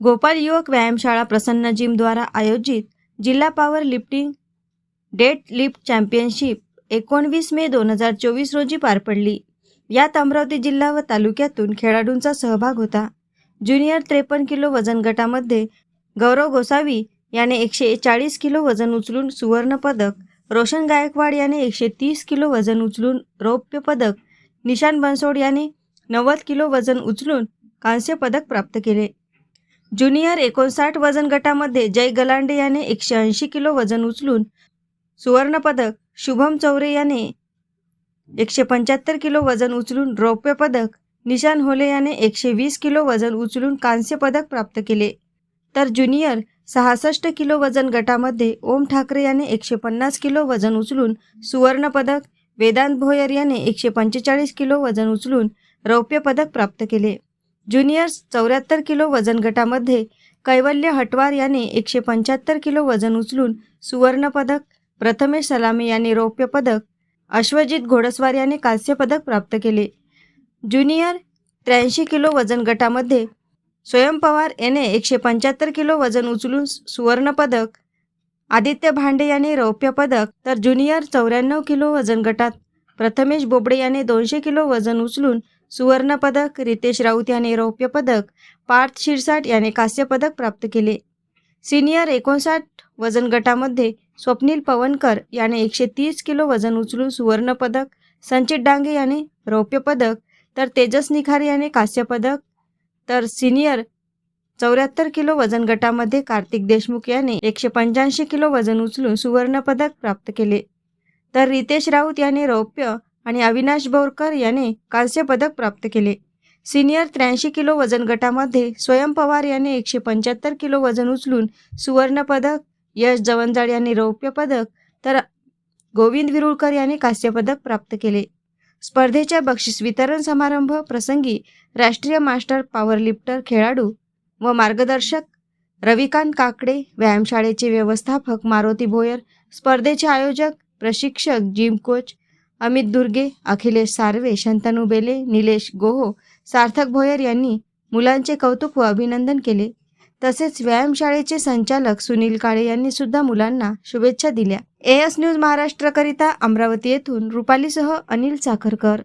गोपाल युवक व्यायामशाळा प्रसन्न जिमद्वारा आयोजित जिल्हा power lifting date lift championship एकोणवीस मे दोन हजार चोवीस रोजी पार पडली. यात अमरावती जिल्हा व तालुक्यातून खेळाडूंचा सहभाग होता. ज्युनियर त्रेपन्न किलो वजन गटामध्ये गौरव गोसावी याने एकशे चाळीस किलो वजन उचलून सुवर्णपदक रोशन गायकवाड याने एकशे तीस किलो वजन उचलून रौप्य पदक निशान बनसोड याने नव्वद किलो वजन उचलून कांस्य पदक प्राप्त केले. ज्युनियर एकोणसाठ वजन गटामध्ये जय गलांडे याने एकशे ऐंशी किलो वजन उचलून सुवर्णपदक शुभम चौरे याने एकशे पंच्याहत्तर किलो वजन उचलून रौप्य पदक निशान होले याने एकशे वीस किलो वजन उचलून कांस्य पदक प्राप्त केले. तर ज्युनियर सहासष्ट किलो वजन गटामध्ये ओम ठाकरे याने एकशे पन्नास किलो वजन उचलून सुवर्णपदक वेदांत भोयर याने एकशे पंचेचाळीस किलो वजन उचलून रौप्य पदक प्राप्त केले. ज्युनियर चौऱ्याहत्तर किलो वजन गटामध्ये कैवल्य हटवार याने एकशे पंच्याहत्तर किलो वजन उचलून सुवर्णपदक प्रथमेश सलामे याने रौप्य पदक अश्वजित घोडस्वार याने कांस्य पदक प्राप्त केले. ज्युनियर त्र्याऐंशी किलो वजन गटामध्ये स्वयं पवार याने एकशे पंच्याहत्तर किलो वजन उचलून सुवर्णपदक आदित्य भांडे याने रौप्य पदक तर ज्युनियर चौऱ्याण्णव किलो वजन गटात प्रथमेश बोबडे याने दोनशे किलो वजन उचलून सुवर्णपदक रितेश राऊत याने रौप्य पदक पार्थ शिरसाट याने कांस्य पदक प्राप्त केले. सिनियर एकोणसाठ वजन गटामध्ये स्वप्नील पवनकर याने एकशे तीस किलो वजन उचलून सुवर्णपदक संचित डांगे याने रौप्य पदक तर तेजस निखारे याने कांस्य पदक तर सिनियर चौऱ्याहत्तर किलो वजन गटामध्ये कार्तिक देशमुख याने एकशे पंच्याऐंशी किलो वजन उचलून सुवर्णपदक प्राप्त केले. तर रितेश राऊत याने रौप्य आणि अविनाश बोरकर याने कांस्य पदक प्राप्त केले. सिनियर त्र्याऐंशी किलो वजन गटामध्ये स्वयं पवार याने एकशे पंच्याहत्तर किलो वजन उचलून सुवर्णपदक यश जवंजाळ यांनी रौप्य पदक तर गोविंद विरुळकर यांनी कांस्य पदक प्राप्त केले. स्पर्धेच्या बक्षीस वितरण समारंभ प्रसंगी राष्ट्रीय मास्टर पॉवरलिफ्टर खेळाडू व मार्गदर्शक रविकांत काकडे व्यायामशाळेचे व्यवस्थापक मारुती भोयर स्पर्धेचे आयोजक प्रशिक्षक जिम कोच अमित दुर्गे अखिलेश सार्वे शंतनू बेले निलेश गोहो सार्थक भोयर यांनी मुलांचे कौतुक व अभिनंदन केले. तसेच व्यायामशाळेचे संचालक सुनील काळे यांनी सुद्धा मुलांना शुभेच्छा दिल्या. एएस न्यूज महाराष्ट्रकरिता अमरावती येथून रुपालीसह अनिल साखरकर.